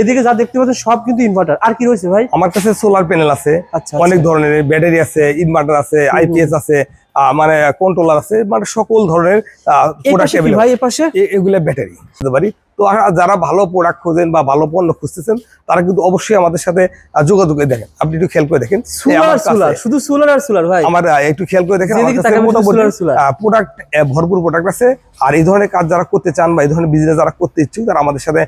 এদিকে যা দেখতে পাচ্ছেন সব কিন্তু ইনভার্টার আর কি রয়েছে ভাই? আমার কাছে সোলার প্যানেল আছে আচ্ছা অনেক ধরনের। ব্যাটারি আছে ইনভার্টার আছে আইপিএস আছে মানে কন্ট্রোলার আছে মানে সকল ধরনের এগুলা ব্যাটারি। পারি? তো যারা ভালো প্রোডাক্ট খোঁজেন বা ভালো পণ্য খুঁজতেছেন তারা কিন্তু অবশ্যই আমাদের সাথে যোগাযোগ করে দেখেন। আপনি একটু খেয়াল করে দেখেন। সোলার সোলার শুধু সোলার আর সোলার ভাই। আমার একটু খেয়াল করে দেখেন। প্রোডাক্ট ভরপুর প্রোডাক্ট আছে। আর এই ধরনের কাজ যারা করতে চান বা এই ধরনের বিজনেস যারা করতে ইচ্ছুক তারা আমাদের সাথে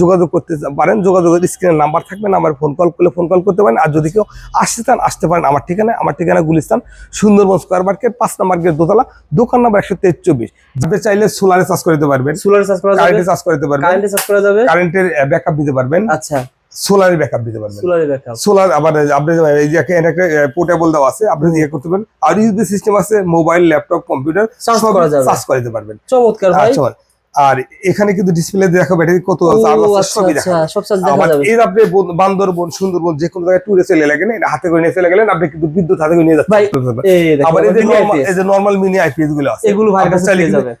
যোগাযোগ করতে পারেন। যোগাযোগের স্ক্রিনের নাম্বার থাকবে নাম্বার ফোন কল করলে ফোন কল করতে পারেন। আর যদি কেউ আসতে চান আসতে পারেন আমার ঠিকানা আমার ঠিকানা গুলিস্তান সুন্দরবন স্কোয়ার মার্কেট পাঁচ নাম্বার গেট দোতলা দোকান নাম্বার একশো তেইশ চব্বিশ। আপনি চাইলে সোলারে চার্জ করতে পারবেন। সোলার চার্জ করা যাবে? চার্জ করতে পারবেন। কারেন্টে চার্জ করা যাবে? কারেন্টের ব্যাকআপ দিতে পারবেন। আচ্ছা। সোলারে ব্যাকআপ দিতে পারবেন। সোলারে ব্যাকআপ সোলার আবার আপনি এই যে একটা পোর্টেবল দাও আছে আপনি ইয়ে করতে পারেন আর ইউএসবি সিস্টেম আছে মোবাইল ল্যাপটপ কম্পিউটার Charge করা যাবে। চার্জ করে দিতে পারবেন। চমৎকার ভাই। আচ্ছা আর এখানে কিন্তু ডিসপ্লে দেখো ব্যাটারি কত আছে আচ্ছা সবই আচ্ছা এর আপনি বান্দরবন সুন্দরবন যে কোনো জায়গায় ট্যুরে চলে গেলেন এটা হাতে করে নিয়ে চলে গেলেন আপনি কিন্তু বিদ্যুৎ হাতে করে নিয়ে ভাই, যাচ্ছেন আবার এই যে নর্মাল মিনি আইপিএসগুলো আছে। এগুলো আপনি কাছে কিন্তু, যাবে।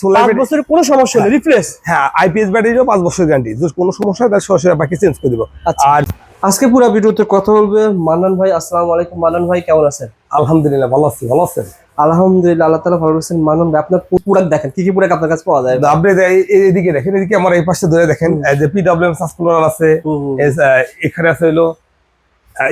সোলার বছরের কোনো সমস্যা নেই রিপ্লেস হ্যাঁ আইপিএস ব্যাটারিও পাঁচ বছর গ্যারান্টি যদি কোনো সমস্যা হয় তাহলে সরাসরি বাকি চেঞ্জ করে দিব। আচ্ছা। আর আজকে পুরো ভিডিওতে কথা বলবে মান্নান ভাই। আসসালামু আলাইকুম মান্নান ভাই কেমন আছেন? আলহামদুলিল্লাহ ভালো আছি ভালো আছেন? আলহামদুলিল্লাহ আল্লাহ তালা ভালো রাখছেন মান্নান ভাই আপনার পুরাক দেখেন কি কি পুরাক আপনার কাছে পাওয়া যায়? আপনি এদিকে দেখেন এদিকে আমার এই পাশে ধরে দেখেন যে পিডব্লিউএম সাসপেন্ডার আছে এখানে আছে হলো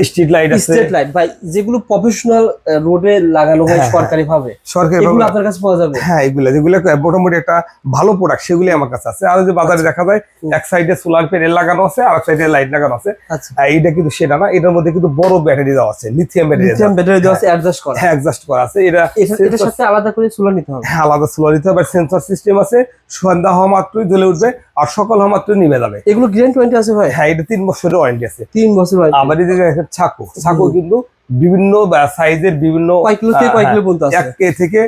স্ট্রিট লাইট আছে। স্ট্রিট লাইট ভাই যেগুলো প্রফেশনাল রোডে লাগানো হয় হ্যাঁ, সরকারি ভাবে সরকারি এগুলো আপনার কাছে পাওয়া যাবে? হ্যাঁ এগুলো যেগুলো মোটামুটি একটা ভালো প্রোডাক্ট সেগুলি আমার কাছে আছে। আর যে বাজারে দেখা যায় এক সাইডে সোলার প্যানেল লাগানো আছে আর এক সাইডে লাইট লাগানো আছে। আচ্ছা। এইটা কিন্তু সেটা না এটার মধ্যে কিন্তু বড় ব্যাটারি দেওয়া আছে লিথিয়াম ব্যাটারি লিথিয়াম ব্যাটারি দেওয়া আছে অ্যাডজাস্ট করা। হ্যাঁ অ্যাডজাস্ট করা আছে। এটা এটা- এটার সাথে আলাদা করে সোলার নিতে হবে। হ্যাঁ আলাদা সোলার দিতে হবে সেন্সর সিস্টেম আছে সন্ধ্যা হওয়া মাত্রই জ্বলে উঠবে। আর সকল মাত্র নিমে যাবে। এগুলো গ্রেন টোয়েন্টি আছে ভাই? হ্যাঁ এটা তিন বছরের ওয়ারেন্টি আছে। তিন বছর ভাই আবার এই যে ছাকো ছাকো কিন্তু বিভিন্ন সাইজের বিভিন্ন কয় কিলো থেকে কয় হ্যাঁ, কিলো এক কে থেকে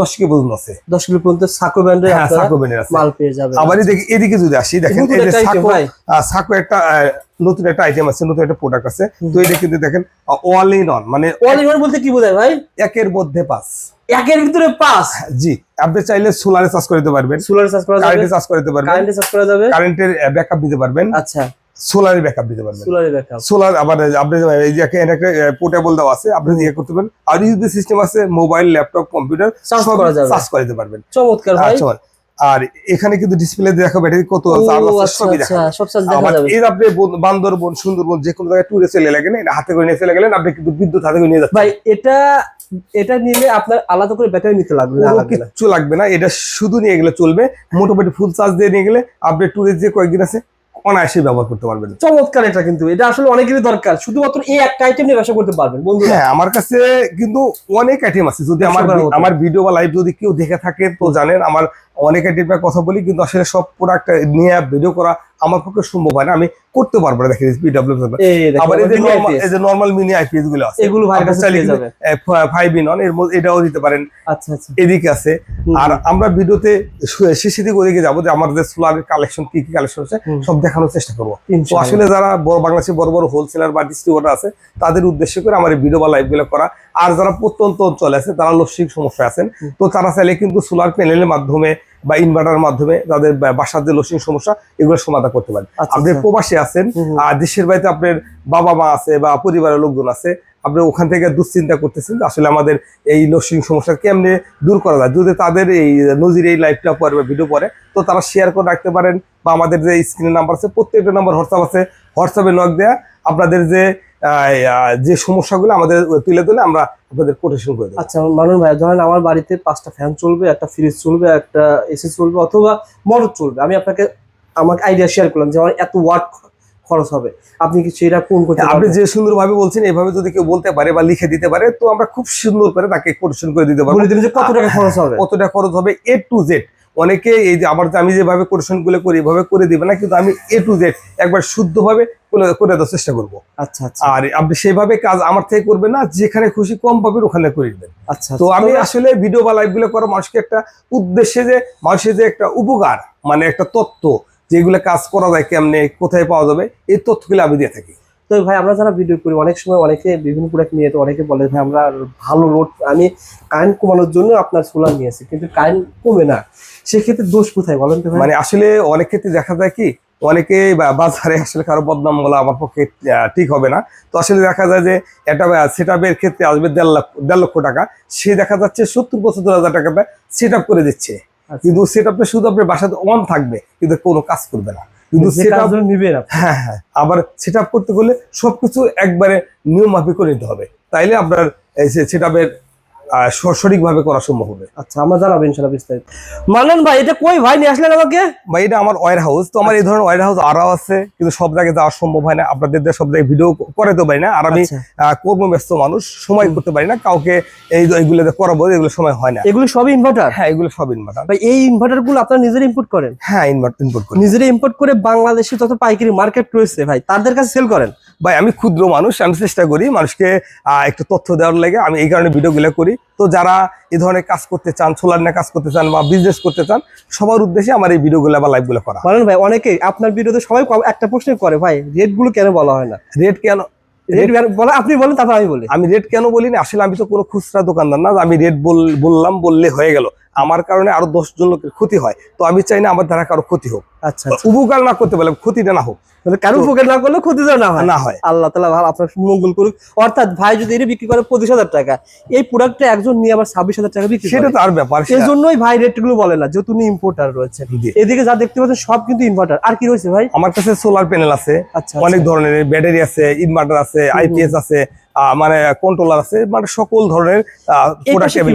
দশ কে পর্যন্ত আছে। দশ কিলো পর্যন্ত সাকো ব্র্যান্ডের হ্যাঁ আছে। মাল পেয়ে যাবেন। আবার এদিকে এদিকে যদি আসি দেখেন এই যে একটা নতুন একটা আইটেম আছে নতুন একটা প্রোডাক্ট আছে। তো এটা কিন্তু দেখেন অল ইন অন মানে অল ইন বলতে কি বোঝায় ভাই? একের মধ্যে পাঁচ। একের ভিতরে পাঁচ? জি আপনি চাইলে সোলারে চার্জ করতে পারবেন। সোলার চার্জ করা যাবে। কারেন্টে চার্জ করতে পারবেন। কারেন্টে চার্জ করা যাবে। কারেন্টের ব্যাকআপ দিতে পারবেন। আচ্ছা। সোলারে ব্যাকআপ দিতে পারবেন। সোলারে ব্যাকআপ সোলার আবার আপনি এই যে একটা পোর্টেবল দেওয়া আছে আপনি ইয়ে করতে পারেন। আর ইউএসবি সিস্টেম আছে মোবাইল ল্যাপটপ কম্পিউটার Charge করা যাবে। চার্জ করে দিতে পারবেন। চমৎকার ভাই। আচ্ছা আর এখানে কিন্তু ডিসপ্লে দেখো ব্যাটারি কত আছে আচ্ছা সবই আচ্ছা দেখা চার্জ এর আপনি বান্দরবন সুন্দরবন যে কোনো জায়গায় ট্যুরে চলে গেলেন এটা হাতে করে নিয়ে চলে গেলেন আপনি কিন্তু বিদ্যুৎ হাতে করে নিয়ে যাচ্ছেন। ভাই এটা এটা নিলে আপনার আলাদা করে ব্যাটারি নিতে লাগবে না কোনো লাগবে না। লাগবে না এটা শুধু নিয়ে গেলে চলবে মোটামুটি ফুল চার্জ দিয়ে নিয়ে গেলে আপনি ট্যুরে যে কয়েকদিন আছে অনায়াসে ব্যবহার করতে পারবেন। চমৎকার এটা কিন্তু। এটা আসলে অনেকেরই দরকার। শুধুমাত্র এই একটা আইটেম নিয়ে ব্যবসা করতে পারবেন বন্ধু হ্যাঁ আমার কাছে কিন্তু অনেক আইটেম আছে। যদি আমার। আমার ভিডিও বা লাইভ যদি কেউ দেখে থাকে তো জানেন আমার অনেক আইটেমের কথা বলি কিন্তু আসলে সব প্রোডাক্ট নিয়ে ভিডিও করা আমার পক্ষে সম্ভব হয় না। আমি করতে পারব না দেখেন পিডব্লিউ আবার এই যে mini normal- IPS এই যে নর্মাল মিনি আইপিএসগুলো আছে এগুলো কাছে যাবে ফাইভ ইন অন এর মধ্যে এটাও দিতে পারেন। আচ্ছা আচ্ছা। এদিকে আছে। আর আমরা ভিডিওতে শেষের দিকে ওদিকে যাব যে আমাদের সোলারের কালেকশন কি কি কালেকশন আছে সব দেখানোর চেষ্টা করব। তো আসলে যারা বড় বাংলাদেশে বড় বড় হোলসেলার বা ডিস্ট্রিবিউটার আছে তাদের উদ্দেশ্য করে আমার ভিডিও বা লাইভগুলো করা। আর যারা প্রত্যন্ত অঞ্চলে আছে তারা লস্যিক সমস্যা আছেন তো তারা চাইলে কিন্তু সোলার প্যানেলের মাধ্যমে বা ইনভার্টার মাধ্যমে তাদের বাসার যে লস্যিক সমস্যা এগুলো সমাধান করতে পারেন আচ্ছা, আপনি আচ্ছা। প্রবাসী আছেন। আর দেশের বাড়িতে আপনার বাবা মা আছে বা পরিবারের লোকজন আছে আপনি ওখান থেকে দুশ্চিন্তা করতেছেন যে আসলে আমাদের এই লসিং সমস্যা কেমনে দূর করা যায় যদি তাদের এই নজির এই লাইভটা পরে বা ভিডিও পরে তো তারা শেয়ার করে রাখতে পারেন বা আমাদের যে স্ক্রিনের নাম্বার আছে প্রত্যেকটা নাম্বার হোয়াটসঅ্যাপ আছে হোয়াটসঅ্যাপে নক দেয়া আপনাদের যে যে সমস্যাগুলো আমাদের তুলে তুলে আমরা আপনাদের কোটেশন করে দেবো। আচ্ছা মানন ভাই ধরেন আমার বাড়িতে পাঁচটা ফ্যান চলবে একটা ফ্রিজ চলবে একটা এসি চলবে অথবা মোটর চলবে। আমি আপনাকে আমাকে আইডিয়া শেয়ার করলাম যে আমার এত ওয়াট খরচ হবে। আপনি কি সেটা কোন করতে আপনি যে সুন্দরভাবে বলছেন এভাবে যদি কেউ বলতে পারে বা লিখে দিতে পারে তো আমরা খুব সুন্দর করে তাকে কোটেশন করে দিতে পারব। বলে দিন যে কত টাকা খরচ হবে। কতটা খরচ হবে এ টু জেড অনেকে এই যে আমার যে আমি যেভাবে কোটেশনগুলো করি এভাবে করে দিবে না কিন্তু আমি এ টু জেড একবার শুদ্ধভাবে করে- দেওয়ার চেষ্টা করব। আচ্ছা আচ্ছা। আর আপনি সেভাবে কাজ আমার থেকে করবেন না যেখানে খুশি কম পাবেন ওখানে করে দিবেন আচ্ছা তো আমি আসলে ভিডিও বা লাইভগুলো করা মানুষকে একটা উদ্দেশ্যে যে মানুষের যে একটা উপকার মানে একটা তত্ত্ব যেগুলো কাজ করা যায় কেমনে কোথায় পাওয়া যাবে এই তথ্যগুলো আমি দিয়ে থাকি। তো ভাই আমরা যারা ভিডিও করি অনেক সময় অনেকে বিভিন্ন প্রোডাক্ট নিয়ে তো অনেকে বলে ভাই আমরা ভালো লোড আমি কারেন্ট কমানোর জন্য আপনার সোলার নিয়েছি কিন্তু কারেন্ট কমে না। সেক্ষেত্রে দোষ কোথায় বলেন তো মানে আসলে অনেক ক্ষেত্রে দেখা যায় কি অনেকে বাজারে আসলে কারও বদনাম বলা আমার পক্ষে ঠিক হবে না। তো আসলে দেখা যায় যে একটা সেট আপের ক্ষেত্রে আসবে দেড় লাখ দেড় লক্ষ টাকা। সে দেখা যাচ্ছে সত্তর পঁচাত্তর হাজার টাকাটা সেট আপ করে দিচ্ছে। আচ্ছা। কিন্তু সেট আপটা শুধু আপনার বাসাতে অন থাকবে কিন্তু কোনো কাজ করবে না। কিন্তু সেট নিবেন হ্যাঁ হ্যাঁ আবার সেট আপ করতে গেলে সবকিছু একবারে নিয়ম মাফিক করে নিতে হবে। তাইলে আপনার সেট আপের সঠিকভাবে করা সম্ভব হবে। আচ্ছা আমরা জানাব ইনশাল্লাহ বিস্তারিত। মানন ভাই এটা কই ভাই নিয়ে আসলেন আমাকে? বা এটা আমার ওয়ার হাউস তো আমার এই ধরনের ওয়ার হাউস আরও আছে কিন্তু সব জায়গায় যাওয়া সম্ভব হয় না। আপনাদের সব জায়গায় ভিডিও করাতে পারি না। আর আমি আচ্ছা। কর্মব্যস্ত মানুষ সময় করতে পারি না। কাউকে এই এগুলো করাবো এগুলো সময় হয় না। এগুলো সবই ইনভার্টার হ্যাঁ এগুলো সব ইনভার্টার ভাই এই ইনভার্টারগুলো আপনারা নিজেরা ইম্পোর্ট করেন? হ্যাঁ ইনভার্ট ইনপুট করি। নিজেরা ইম্পোর্ট করে বাংলাদেশে যত পাইকারি মার্কেট রয়েছে ভাই তাদের কাছে সেল করেন? ভাই আমি ক্ষুদ্র মানুষ আমি চেষ্টা করি মানুষকে একটু তথ্য দেওয়ার লাগে আমি এই কারণে ভিডিওগুলো করি। তো যারা এই ধরনের কাজ করতে চান সোলার নিয়ে কাজ করতে চান বা বিজনেস করতে চান সবার উদ্দেশ্যে আমার এই ভিডিওগুলো বা লাইভগুলো করা। মানন ভাই অনেকে আপনার ভিডিওতে সবাই একটা প্রশ্ন করে ভাই রেটগুলো কেন বলা হয় না? রেট কেন? আপনি বলেন তারপর আমি বলি। আমি রেট কেন বলি না আসলে আমি তো কোনো খুচরা দোকানদার না আমি রেট বললাম বললে হয়ে গেল। আমার কারণে আরও দশ জন লোকের ক্ষতি হয় তো আমি চাই না আমার দ্বারা কারও ক্ষতি হোক। আচ্ছা উপকার না করতে পারলে ক্ষতিটা না হোক কারও উপকার না করলে ক্ষতি না হয়। না হয়। আল্লাহ তালা ভালো আপনার মঙ্গল করুক। অর্থাৎ ভাই যদি এটা বিক্রি করে পঁচিশ হাজার টাকা এই প্রোডাক্টটা একজন নিয়ে আবার ছাব্বিশ হাজার টাকা বিক্রি সেটা করে। তো আর ব্যাপার সেটা- জন্যই ভাই রেটগুলো বলে না যেহেতু উনি ইম্পোর্টার রয়েছে এদিকে যা দেখতে পাচ্ছেন সব কিন্তু ইনভার্টার আর কি রয়েছে ভাই? আমার কাছে সোলার প্যানেল আছে। আচ্ছা অনেক ধরনের ব্যাটারি আছে ইনভার্টার আছে আইপিএস আছে মানে কন্ট্রোলার আছে মানে সকল ধরনের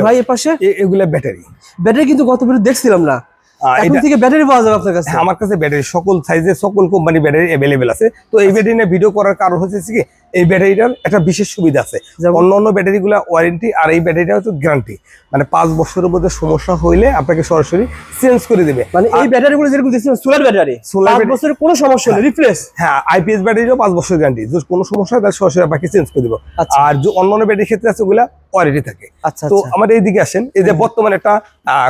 ভাই এর পাশে এগুলো ব্যাটারি ব্যাটারি কিন্তু গত দেখছিলাম না। এখন এটা থেকে ব্যাটারি পাওয়া যাবে আপনার কাছে? হ্যাঁ, আমার কাছে ব্যাটারি সকল সাইজের সকল কোম্পানি ব্যাটারি অ্যাভেলেবেল আছে। তো এই ব্যাটারি নিয়ে ভিডিও করার কারণ হচ্ছে কি এই ব্যাটারিটার একটা বিশেষ সুবিধা আছে? অন্য অন্য ব্যাটারিগুলো ওয়ারেন্টি আর এই ব্যাটারিটা হচ্ছে গ্যারান্টি মানে পাঁচ বছরের মধ্যে সমস্যা হইলে আপনাকে সরাসরি চেঞ্জ করে দেবে। মানে এই ব্যাটারি গুলো যেরকম দেখছিলাম সোলার ব্যাটারি পাঁচ বছরের কোনো সমস্যা নেই রিপ্লেস হ্যাঁ আইপিএস ব্যাটারিরও পাঁচ বছর গ্যারান্টি যদি কোনো সমস্যা হয় তাহলে সরাসরি আপনাকে চেঞ্জ করে দেবো। আচ্ছা। আর যে অন্য অন্য ব্যাটারির ক্ষেত্রে আছে ওগুলা ওয়ারেন্টি থাকে। আচ্ছা তো আচ্ছা। আমাদের এইদিকে আসেন। এই যে বর্তমানে একটা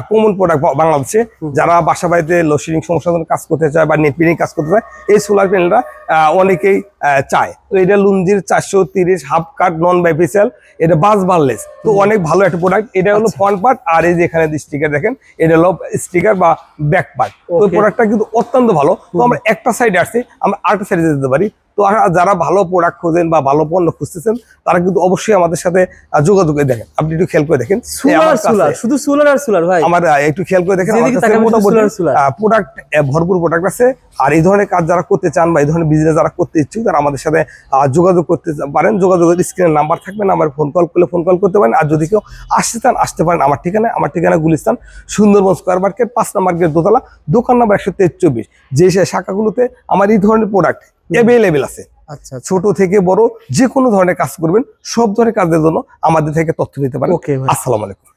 কমন প্রোডাক্ট বাংলাদেশে যারা বাসা বাড়িতে লোডশেডিং সমস্যার জন্য কাজ করতে চায় বা নেট পিনিং কাজ করতে চায় এই সোলার প্যানেলটা অনেকেই চায়। তো এটা লুঞ্জির চারশো তিরিশ হাফ কাট নন বাইফিসিয়াল এটা বাস বারলেস তো অনেক ভালো একটা প্রোডাক্ট এটা হলো আচ্ছা। ফ্রন্ট পার্ট আর এই যে এখানে স্টিকার দেখেন এটা হলো স্টিকার বা ব্যাক পার্ট তো. প্রোডাক্টটা কিন্তু অত্যন্ত ভালো। তো আমরা একটা সাইডে আসছি আমরা আরেকটা সাইডে যেতে পারি। তো যারা ভালো প্রোডাক্ট খোঁজেন বা ভালো পণ্য খুঁজতেছেন তারা কিন্তু অবশ্যই আমাদের সাথে যোগাযোগ করে দেখেন। আপনি একটু খেয়াল করে দেখেন। শুধু সোলার আর সোলার ভাই। আমার একটু খেয়াল করে দেখেন। প্রোডাক্ট ভরপুর প্রোডাক্ট আছে। আর এই ধরনের কাজ যারা করতে চান বা এই ধরনের বিজনেস যারা করতে ইচ্ছুক তারা আমাদের সাথে যোগাযোগ করতে পারেন। যোগাযোগের স্ক্রিনের নাম্বার থাকবে নাম্বার ফোন কল করলে ফোন কল করতে পারেন। আর যদি কেউ আসতে চান আসতে পারেন আমার ঠিকানা আমার ঠিকানা গুলিস্তান সুন্দরবন স্কোয়ার মার্কেট পাঁচ নাম্বার গেট দোতলা দোকান নাম্বার একশো তেইশ চব্বিশ। যে শাখাগুলোতে আমার এই ধরনের প্রোডাক্ট অ্যাভেলেবেল আছে। আচ্ছা ছোট থেকে বড় যে কোনো ধরনের কাজ করবেন সব ধরনের কাজের জন্য আমাদের থেকে তথ্য নিতে পারেন। আসসালামু আলাইকুম।